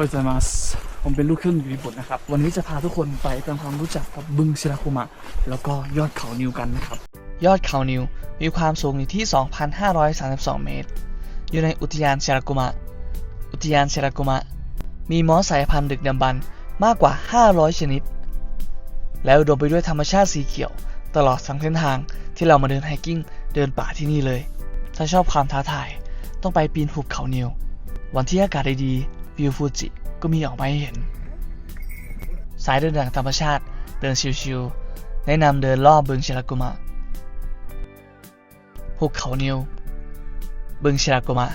โอซามัสผมเป็นลูกครึ่งอยู่ญี่ปุ่นนะครับ วันนี้จะพาทุกคนไปทำความรู้จักกับบึงชิราคุมะ แล้วก็ยอดเขานิวกันนะครับ ยอดเขานิวมีความสูงอยู่ที่ 2,532 เมตร อยู่ในอุทยานเชรากุมะ อุทยานเชรากุมะ มีมอสสายพันธุ์ดึกดำบรรพ์มากกว่า 500 ชนิด และอุดมไปด้วยธรรมชาติสีเขียว ตลอดทั้งเส้นทางที่เรามาเดินไฮกิ้งเดินป่าที่นี่เลย ถ้าชอบความท้าทายต้องไปปีนหุบเขานิววันที่อากาศดี วิวฟูจิก็มีออกมาให้เห็น สายเดินทางธรรมชาติเดินชิวๆแนะนำเดินรอบบึงเชรากุมะภูเขานิวบึงชิรากุมะ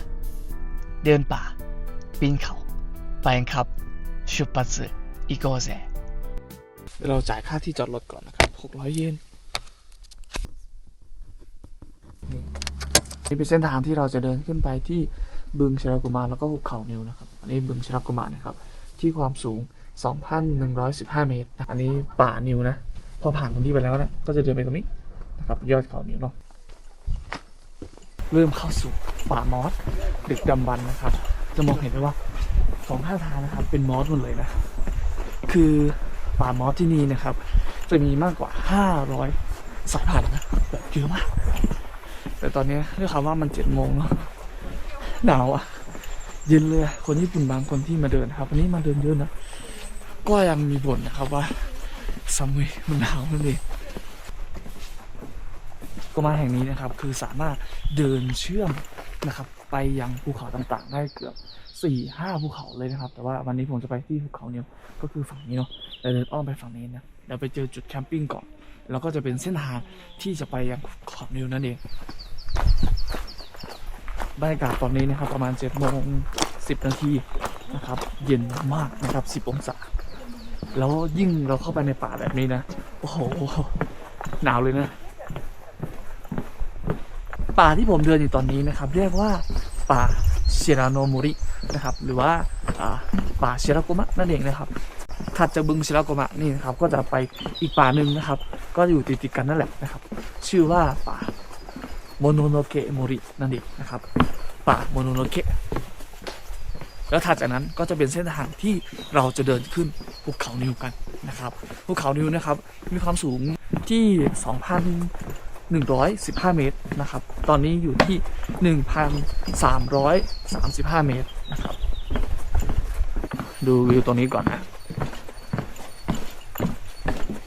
เดินป่า ปีนเขาไปกันครับชุปัตสึอิโกเซเดี๋ยวเราจ่ายค่าที่จอดรถก่อนนะครับ 600 เยนนี่เป็นเส้นทางที่เราจะเดินขึ้นไปที่บึงชิรากุมะแล้วก็หุบเขานิวนะครับ อันนี้บึงชิรากุมะนะครับ ที่ความสูง 2,115 เมตร อันนี้ป่านิวนะ พอผ่านตรงนี้ไปแล้วนะ ก็จะเดินไปตรงนี้นะครับ ยอดเขานิวเนาะ เริ่มเข้าสู่ป่ามอสดึกดำบรรนะครับ จะมองเห็นได้ว่าสองข้างทางนะครับ เป็นมอสหมดเลยนะ คือป่ามอสที่นี่นะครับ จะมีมากกว่า 500 สายพันธุ์นะแบบเยอะมาก แต่ตอนนี้ด้วยคำว่ามันเจ็ดโมงเนาะหนาวอะ เย็นเลยคนญี่ปุ่นบางคนที่มาเดินครับวันนี้มาเดินเยอะนะก็ยังมีบ่นนะครับว่าซัมเมมันหนาวนั่นเองก็มาแห่งนี้นะครับ คือสามารถเดินเชื่อมนะครับ ไปยังภูเขาต่างๆ ได้เกือบสี่ห้าภูเขาเลยนะครับ แต่ว่าวันนี้ผมจะไปที่ภูเขาเนียก็คือฝั่งนี้เนาะเราเดินอ้อมไปฝั่งนี้นะเดี๋ยวไปเจอจุดแคมปิ้งก่อน แล้วก็จะเป็นเส้นทางที่จะไปยังภูเขานิวนั่นเอง บรรยากาศตอนนี้นะครับประมาณ7จ็ดโมงสิบนาทีนะครับ เย็นมากนะครับ 10 องศา แล้วยิ่งเราเข้าไปในป่าแบบนี้นะ โอ้โห หนาวเลยนะ ป่าที่ผมเดินอยู่ตอนนี้นะครับ เรียกว่าป่าเชราโนมุรินะครับ หรือว่าป่าเชราโกมะนั่นเองนะครับถัดจากบึงเชราโกมะนี่นะครับก็จะไปอีกป่าหนึ่งนะครับ ก็อยู่ติดๆกันนั่นแหละนะครับ ชื่อว่าป่า โมโนโนเกะโมรินั่นเองนะครับ ป่าโมโนโนเกะแล้วถัดจากนั้นก็จะเป็นเส้นทางที่เราจะเดินขึ้นภูเขานิวกันนะครับภูเขานิวนะครับ มีความสูงที่ 2,115 เมตรนะครับ ตอนนี้อยู่ที่ 1,335 เมตรนะครับ ดูวิวตรงนี้ก่อนนะ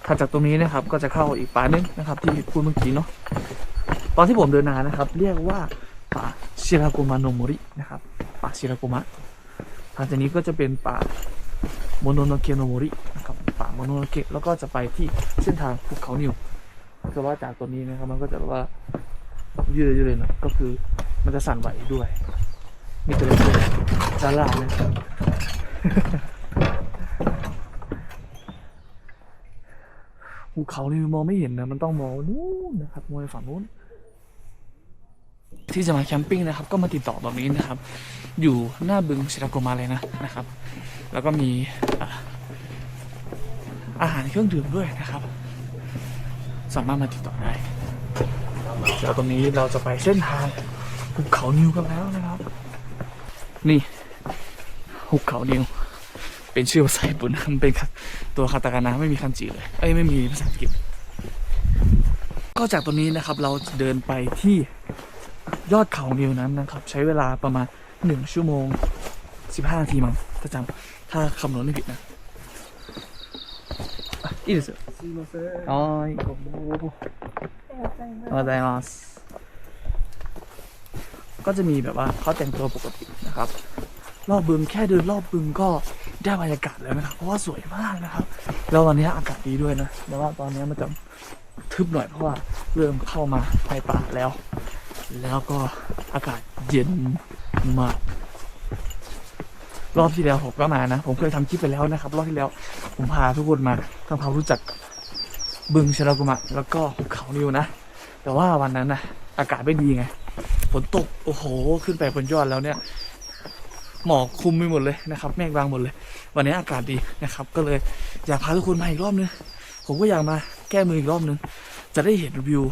ถัดจากตรงนี้นะครับก็จะเข้าอีกป่าหนึงนะครับ ที่พูดเมื่อกี้เนาะ ตอนที่ผมเดินมานะครับ เรียกว่าป่าชิรากุมะโนโมรินะครับป่าชิรากุมะหลังจากนี้ก็จะเป็นป่าโมโนโนเกโนโมรินะครับป่าโมโนโนเกะแล้วก็จะไปที่เส้นทางภูเขานิวแต่ว่าจากตัวนี้นะครับมันก็จะว่ายืดๆเลยนะก็คือมันจะสั่นไหวด้วย มีตัวเล็กๆด้าล่านะครับภูเขานี่มองไม่เห็นนะมันต้องมองนู้นนะครับมองไปฝั่งนู้น ที่จะมาแคมปิ้งนะครับ ก็มาติดต่อแบบนี้นะครับ อยู่หน้าบึงชิราโกมาเลยนะนะครับ แล้วก็มีอาหารเครื่องดื่มด้วยนะครับ สามารถมาติดต่อได้เดี๋ยวตรงนี้เราจะไปเส้นทางภูเขานิวกันแล้วนะครับ นี่ภูเขานิวเป็นชื่อภาษาญี่ปุ่นมันเป็นตัวคาตาคานะไม่มีคันจิเลยเอ้ยไม่มีภาษาอังกฤษก็จากตรงนี้นะครับเราเดินไปที่ ยอดเขานิวนั้นนะครับ ใช้เวลาประมาณหนึ่งชั่วโมงสิบห้านาทีมั้งถ้าจำถ้าคำนวณไม่ผิดนะอ่ะいいですよすいません。はーいおはようございますก็จะมีแบบว่าเขาแต่งตัวปกตินะครับ รอบบึงแค่เดินรอบบึงก็ได้บรรยากาศแล้วนะครับ เพราะว่าสวยมากนะครับ แล้วตอนนี้อากาศดีด้วยนะแต่ว่าตอนนี้มันจะทึบหน่อยเพราะว่าเริ่มเข้ามาในป่าแล้ว แล้วก็อากาศเย็นมาก รอบที่แล้วผมก็มานะ ผมเคยทำคลิปไปแล้วนะครับ รอบที่แล้ว ผมพาทุกคนมาทำความรู้จักบึงชรากุมะแล้วก็ภูเขานิวนะ แต่ว่าวันนั้นนะอากาศไม่ดีไงฝนตกโอ้โห ขึ้นไปบนยอดแล้วเนี่ยหมอกคุมไปหมดเลยนะครับ เมฆบางหมดเลย วันนี้อากาศดีนะครับ ก็เลยอยากพาทุกคนมาอีกรอบนึงผมก็อยากมาแก้มืออีกรอบนึงจะได้เห็นวิว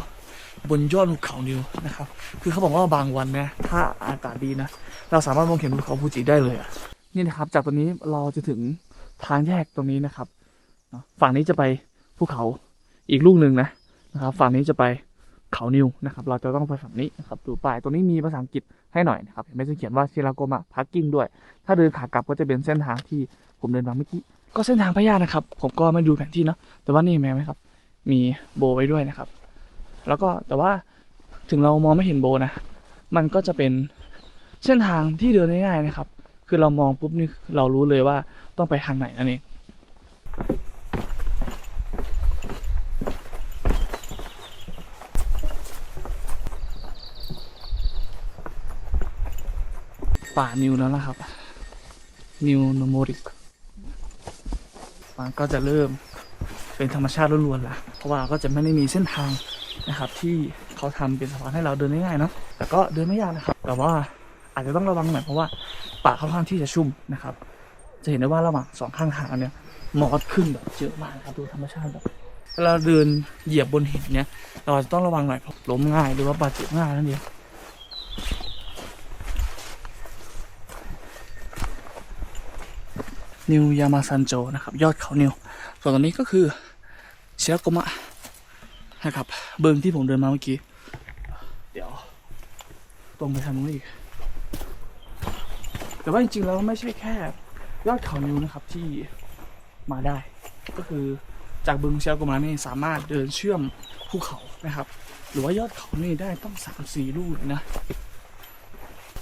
บนยอดภูเขานิวนะครับ คือเขาบอกว่าบางวันนี่ยถ้าอากาศดีนะ เราสามารถมองเห็นภูเขาฟูจิได้เลยอะนี่นะครับ จากตรงนี้เราจะถึงทางแยกตรงนี้นะครับ ฝั่งนี้จะไปภูเขาอีกลูกหนึ่งนะนะครับ ฝั่งนี้จะไปเขานิวนะครับ เราจะต้องไปฝั่งนี้นะครับ ดูป้ายตรงนี้มีภาษาอังกฤษให้หน่อยนะครับเห็นไหมจะเขียนว่าชิราโกมะพาร์กิ้งด้วย ถ้าเดินขากลับก็จะเป็นเส้นทางที่ผมเดินมาเมื่อกี้ ก็เส้นทางพญานะครับ ผมก็ไม่ดูแผนที่เนาะ แต่ว่านี่แม่ไหมครับ มีโบไว้ด้วยนะครับ แล้วก็แต่ว่าถึงเรามองไม่เห็นโบนะ มันก็จะเป็นเส้นทางที่เดินง่ายๆนะครับ คือเรามองปุ๊บนี่เรารู้เลยว่าต้องไปทางไหนนั่นเองป่านิวแล้วนะครับ นิวโนโมริกมันก็จะเริ่มเป็นธรรมชาติล้วนๆละเพราะว่าก็จะไม่ได้มีเส้นทาง นะครับ ที่เขาทำเป็นสะพานให้เราเดินง่ายๆเนาะแต่ก็เดินไม่ยากนะครับ แต่ว่าอาจจะต้องระวังหน่อยเพราะว่าป่าค่อนข้างที่จะชุ่มนะครับ จะเห็นได้ว่าระหว่างสองข้างทางเนี่ยมอสขึ้นแบบเยอะมากครับดูธรรมชาติแบบเวลาเดินเหยียบบนหินเนี่ยเราจจะต้องระวังหน่อยเพราะล้มง่ายหรือว่าบาดเจ็บง่ายนั่นเองนิวยามาซันโจนะครับ ยอดเขานิว ส่วนตรงนี้ก็คือเชียโกมะ นะครับ เบิงที่ผมเดินมาเมื่อกี้ เดี๋ยว ตรงไปทางนู้นอีก แต่ว่าจริงๆแล้วไม่ใช่แค่ยอดเขานิวนะครับที่มาได้ ก็คือจากบึงเชียโกมะนี่สามารถเดินเชื่อมภูเขานะครับ หรือว่ายอดเขานี่ได้ต้องสามสี่ลูกเลยนะ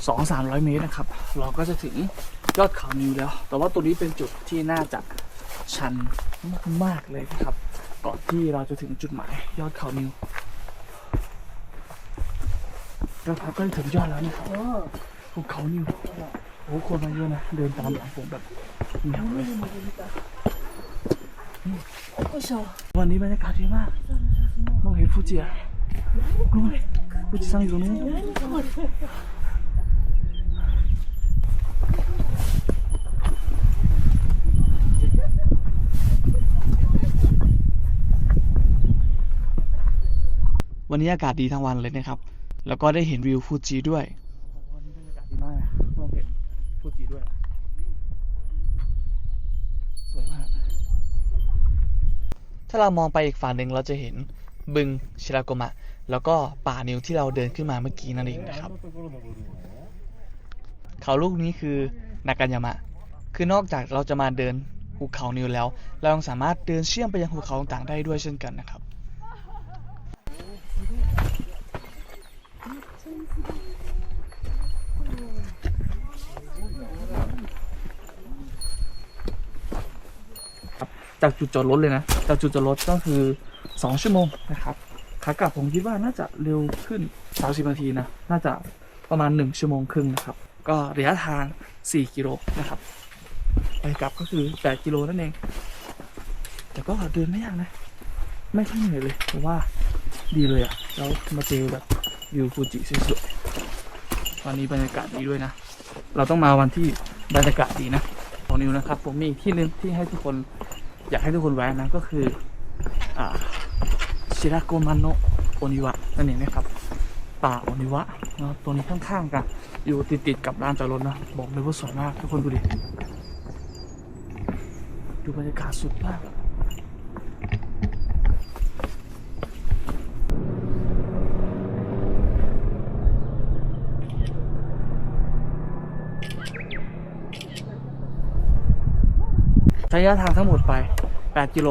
สองสามร้อยเมตรนะครับ เราก็จะถึงยอดเขานิวแล้ว แต่ว่าตัวนี้เป็นจุดที่น่าจะชันมากๆเลยนะครับ ก่อนที่เราจะถึงจุดหมายยอดเขานิวแล้วครับก็ถึงยอดแล้วนะครับภูเขานิวโอ้โหคนมาเยอะนะเดินตามหลังผมแบบเหนียวเลยวันนี้บรรยากาศดีมากมองเห็นฟูจิอะนู่นฟูจิซังอยู่ตรงนู้น วันนี้อากาศดีทั้งวันเลยนะครับ แล้วก็ได้เห็นวิวฟูจิด้วยวันนี้บรรยากาศดีมากนะมองเห็นฟูจิด้วย สวยมาก ถ้าเรามองไปอีกฝั่งหนึ่งเราจะเห็นบึงชิราโกมะ แล้วก็ป่านิวที่เราเดินขึ้นมาเมื่อกี้นั่นเองนะครับ เขาลูกนี้คือนากายามะ คือนอกจากเราจะมาเดินภูเขานิวแล้ว เรายังสามารถเดินเชื่อมไปยังภูเขาต่างๆได้ด้วยเช่นกันนะครับ จากจุดจอดรถเลยนะ จากจุดจอดรถก็คือ 2 ชั่วโมงนะครับขากลับผมคิดว่าน่าจะเร็วขึ้น 30 นาทีนะ น่าจะประมาณ 1 ชั่วโมงครึ่งนะครับ ก็ระยะทาง 4 กิโลนะครับ ไปกลับก็คือ 8 กิโลนั่นเอง แต่ก็เดินไม่ยากนะ ไม่ค่อยเหนื่อยเลยเพราะว่าดีเลยอะแล้วมาเจอแบบวิวฟูจิสวยๆวันนี้บรรยากาศดีด้วยนะ เราต้องมาวันที่บรรยากาศดีนะของนิวนะครับ ผมมีที่หนึงที่ให้ทุกคน อยากให้ทุกคนแวะนะก็คืออ่าชิราโกมันโนโอนิวะนั่นเองนะครับป่าโอนิวะเนาะตัวนี้ข้างๆกัน อยู่ติดๆกับลานจอดรถนะบอกเลยว่าสวยมากทุกคนดูดิ ดูบรรยากาศสุดมาก ระยะทางทั้งหมดไป 8 กิโล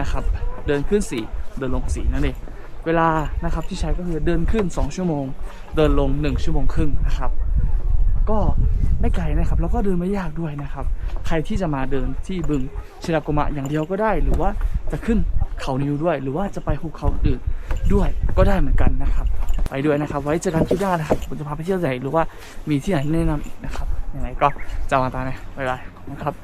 นะครับ เดินขึ้น 4 เดินลง 4 นั่นเอง เวลานะครับที่ใช้ก็คือเดินขึ้น 2 ชั่วโมง เดินลง 1 ชั่วโมงครึ่งนะครับ ก็ไม่ไกลนะครับ แล้วก็เดินไม่ยากด้วยนะครับ ใครที่จะมาเดินที่บึงชิราโกมะอย่างเดียวก็ได้ หรือว่าจะขึ้นเขานิวด้วย หรือว่าจะไปภูเขาอื่นด้วยก็ได้เหมือนกันนะครับ ไปด้วยนะครับ ไว้เจอกันคลิปหน้านะครับผมจะพาไปเที่ยวไหนหรือว่ามีที่ไหนแนะนำอีกนะครับยังไงก็จะมาตามนะบ๊ายบายขอบคุณครับ